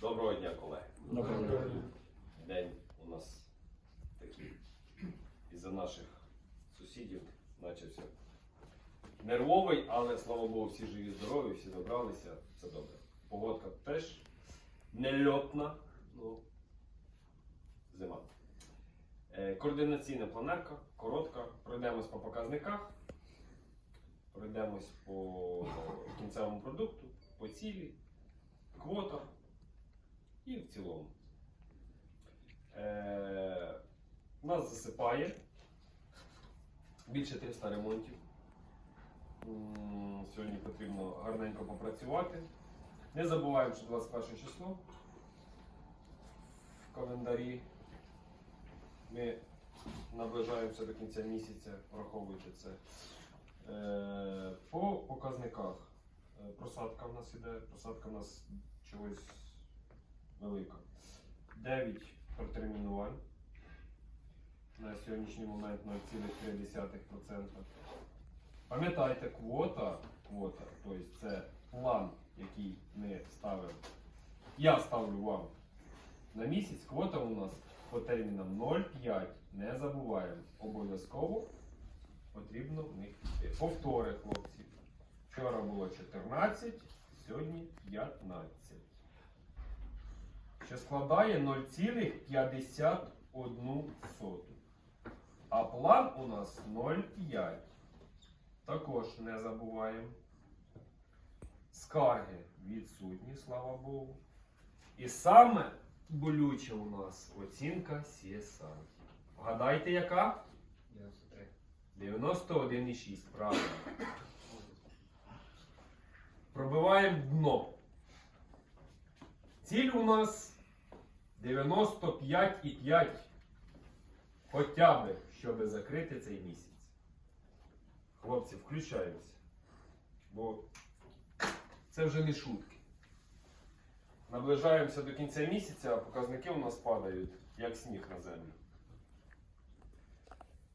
Доброго дня, колеги. Доброго дня. День у нас такий із-за наших сусідів почався нервовий, але слава Богу, всі живі, здорові, всі добралися, все добре. Погодка теж нельотна, ну, зима. Е, Координаційна планерка, коротка. Пройдемось по показниках, пройдемось по кінцевому продукту, по цілі, квотах цілому. Е, нас засипає більше 300 ремонтів. Сьогодні потрібно гарненько попрацювати. Не забуваємо, що 21 число в календарі. Ми наближаємося до кінця місяця, враховуйте це. Е, По показниках. Е, Просадка в нас іде, просадка в нас чогось велика. 9 протермінувань. На сьогоднішній момент 0,3%. Пам'ятайте, квота, квота, тобто це план, який ми ставимо. Я ставлю вам на місяць. Квота у нас по термінам 0,5. Не забуваємо. Обов'язково потрібно в них йти. Повтори, хлопці. Вчора було 14, сьогодні 15 що складає 0,51. А план у нас 0,5. Також не забуваємо. Скарги відсутні, слава Богу. І саме болюче у нас оцінка CSI. Вгадайте, яка? 91,6. Правильно. Пробиваємо дно. Ціль у нас 95,5. Хоча б, щоб закрити цей місяць. Хлопці, включаємося. Бо це вже не шутки. Наближаємося до кінця місяця, а показники у нас падають, як сніг на землю.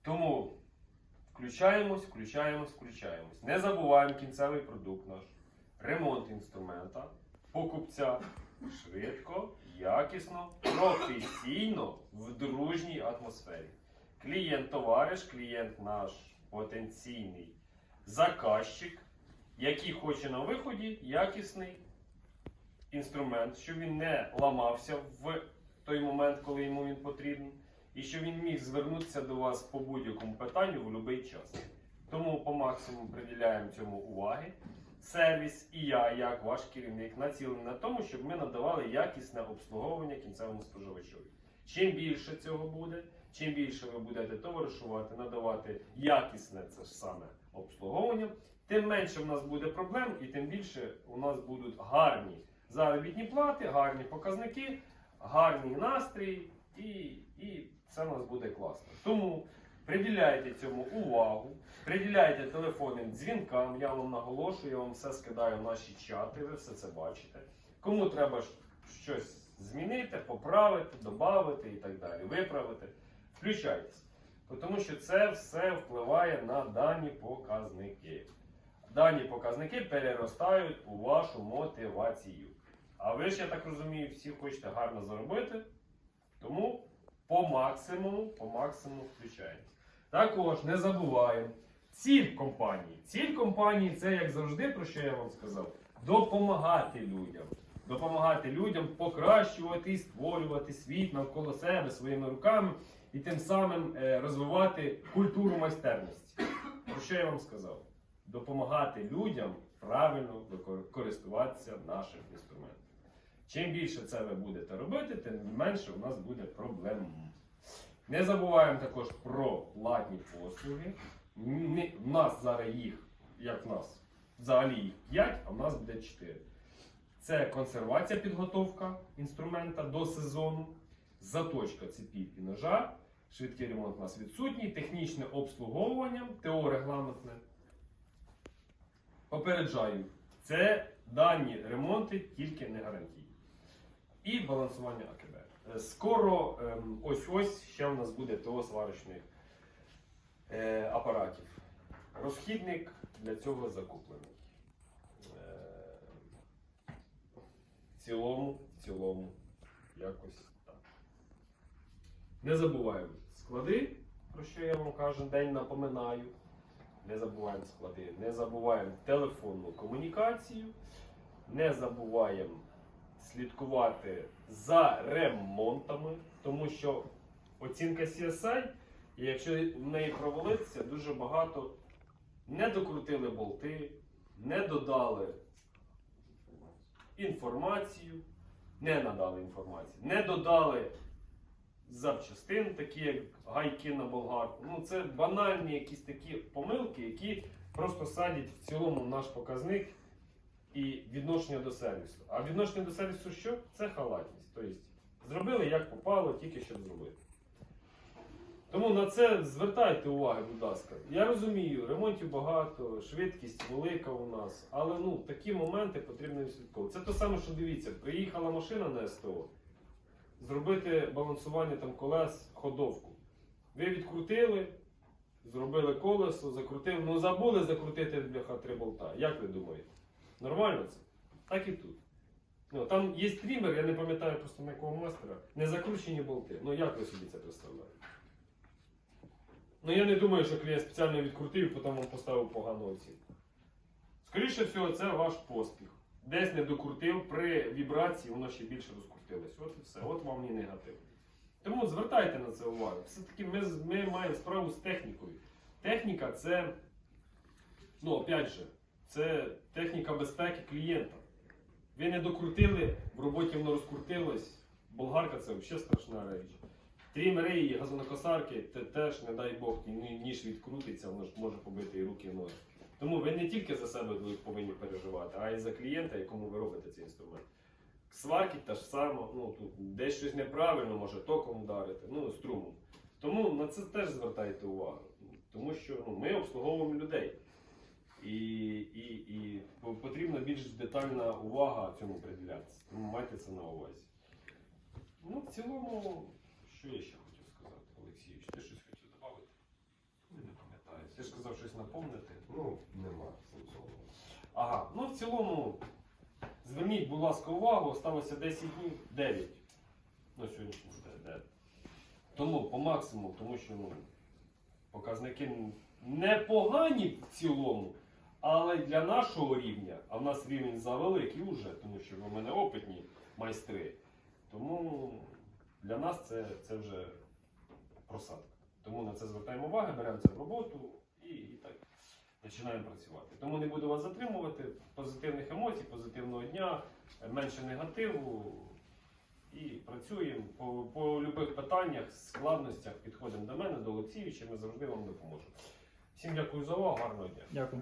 Тому включаємось, включаємось, включаємось. Не забуваємо кінцевий продукт наш. Ремонт інструмента, покупця швидко, якісно, професійно в дружній атмосфері. Клієнт товариш, клієнт наш потенційний заказчик, який хоче на виході якісний інструмент, щоб він не ламався в той момент, коли йому він потрібен, і щоб він міг звернутися до вас по будь-якому питанню в будь-який час. Тому по максимуму приділяємо цьому уваги. Сервіс і я, як ваш керівник, націлені на тому, щоб ми надавали якісне обслуговування кінцевому споживачові. Чим більше цього буде, чим більше ви будете товаришувати, надавати якісне це ж саме обслуговування, тим менше в нас буде проблем і тим більше у нас будуть гарні заробітні плати, гарні показники, гарний настрій, і, і все у нас буде класно. Тому приділяйте цьому увагу, приділяйте телефонним дзвінкам. Я вам наголошую, я вам все скидаю в наші чати, ви все це бачите. Кому треба щось змінити, поправити, додати і так далі, виправити, включайтесь. Тому що це все впливає на дані показники. Дані показники переростають у вашу мотивацію. А ви ж, я так розумію, всі хочете гарно заробити. Тому по максимуму, по максимуму включаємось. Також не забуваємо. Ціль компанії. Ціль компанії це, як завжди, про що я вам сказав, допомагати людям. Допомагати людям покращувати і створювати світ навколо себе своїми руками і тим самим е, розвивати культуру майстерності. Про що я вам сказав? Допомагати людям правильно користуватися нашим інструментом. Чим більше це ви будете робити, тим менше у нас буде проблем. Не забуваємо також про платні послуги. У нас зараз їх, як в нас, взагалі їх 5, а в нас буде 4. Це консервація, підготовка інструмента до сезону, заточка цепів і ножа, швидкий ремонт у нас відсутній, технічне обслуговування, ТО регламентне. Попереджаю, це дані ремонти тільки не гарантійні. І балансування АКБ. Е, Скоро ем, ось-ось ще у нас буде ТО сварочних е, апаратів. Розхідник для цього закуплений. Е, в цілому, в в цілому якось так. Не забуваємо склади, про що я вам кожен день напоминаю. Не забуваємо склади, не забуваємо телефонну комунікацію, не забуваємо слідкувати за ремонтами, тому що оцінка CSI, і якщо в неї провалитися, дуже багато не докрутили болти, не додали інформацію, не надали інформацію, не додали запчастин, такі як гайки на болгарку. Ну, це банальні якісь такі помилки, які просто садять в цілому наш показник і відношення до сервісу. А відношення до сервісу що? Це халатність. Тобто зробили як попало, тільки щоб зробити. Тому на це звертайте увагу, будь ласка. Я розумію, ремонтів багато, швидкість велика у нас, але ну, такі моменти потрібно відслідковувати. Це те саме, що дивіться, приїхала машина на СТО, зробити балансування там колес, ходовку. Ви відкрутили, зробили колесо, закрутили, ну забули закрутити бляха три болта. Як ви думаєте? Нормально це? Так і тут. Ну, там є стрімер, я не пам'ятаю просто на якого мастера, не закручені болти. Ну як ви собі це представляєте? Ну я не думаю, що клієнт спеціально відкрутив потім вам поставив погану оцінку. Скоріше всього, це ваш поспіх. Десь не докрутив, при вібрації воно ще більше розкрутилось. От і все. От вам і негатив. Тому звертайте на це увагу. Все-таки ми, ми маємо справу з технікою. Техніка це, ну, опять же, це техніка безпеки клієнта. Ви не докрутили, в роботі воно розкрутилось. Болгарка це взагалі страшна річ. Трімери і газонокосарки, це теж, не дай Бог, ніж відкрутиться, воно ж може побити і руки, і ноги. Тому ви не тільки за себе повинні переживати, а й за клієнта, якому ви робите цей інструмент. Сварки та ж саме, ну тут десь щось неправильно, може током вдарити, ну струмом. Тому на це теж звертайте увагу. Тому що ну, ми обслуговуємо людей. Потрібна більш детальна увага цьому приділятися. Тому майте це на увазі. Ну, в цілому, що я ще хотів сказати, Олексійович? Ти щось хотів додати? Не пам'ятаю. Ти ж сказав щось напомнити. Ну, нема сенсу. Ага, ну в цілому, зверніть, будь ласка, увагу, осталося 10 днів, 9. Ну, сьогоднішній день 9. Тому по максимуму, тому що ну, показники непогані в цілому, але для нашого рівня, а в нас рівень завеликий вже, тому що ви в мене опитні майстри. Тому для нас це, це вже просадка. Тому на це звертаємо увагу, беремо це в роботу і, і так починаємо працювати. Тому не буду вас затримувати. Позитивних емоцій, позитивного дня, менше негативу. І працюємо по, по любих питаннях, складностях підходимо до мене, до Олексійовича, ми завжди вам допоможемо. Всім дякую за увагу, гарного дня. Дякую.